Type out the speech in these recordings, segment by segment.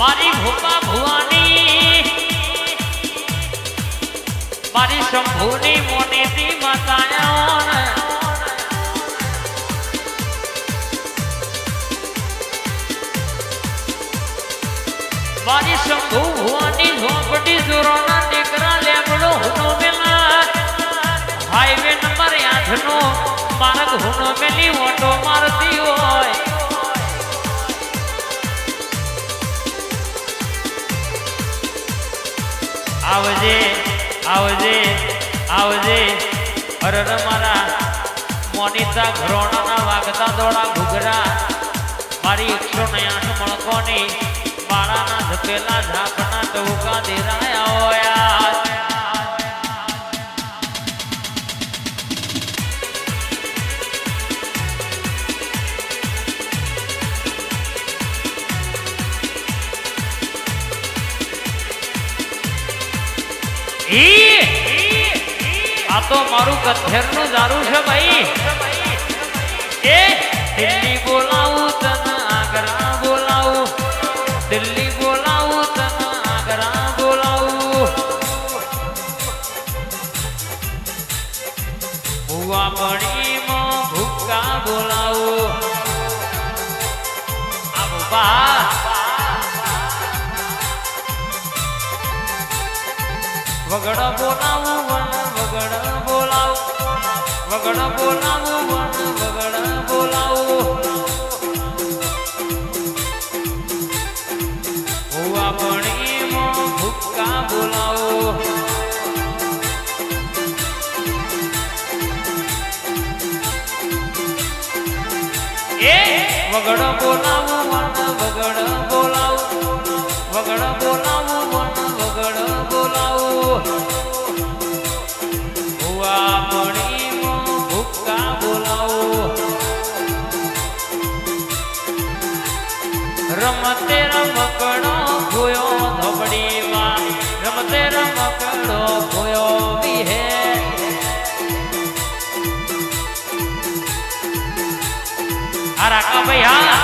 મારી ભૂપા ભુવાની. મારી શંભુની મોનીતી માતાયાઓને મારી શંભુ ભુવાની ઝોપડી જોરોના દીકરા લેબડો હુનો મેલા. હાઈવે નંબર આઠ નો માર્ગ હુનો મેલી ઓટો મારતી હોય. આવજે આવજે આવજે. અરર મારા મોનિતા ઘરોણાના વાગતા દોડા ઘૂઘરા. મારી એકસો ને આઠ મણકોની માળાના ધકેલા ઝાપના ટહુકા દેરાયા. આ તો મારું કથેરનું દારૂ છે ભાઈ. એ દિલ્હી બોલાવું તને આગ્રા બોલાવું. દિલ્હી બોલાવું તને આગ્રા બોલાવું. ભુવા પડીમાં ભૂક્કા બોલાવું. આ ભૂપા વગડ બોલાવું વણ વગડ બોલાવું. વગડ બોલાવું વણ વગડ બોલાવું. હુવા પણીમાં ભૂક્કા બોલાવો. એ વગડ બોલાવું ભાઈ હા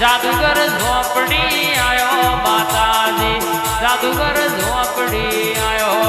જાદુગર ઝોપડી આયો માતાજી. જાદુગર ઝોપડી આયો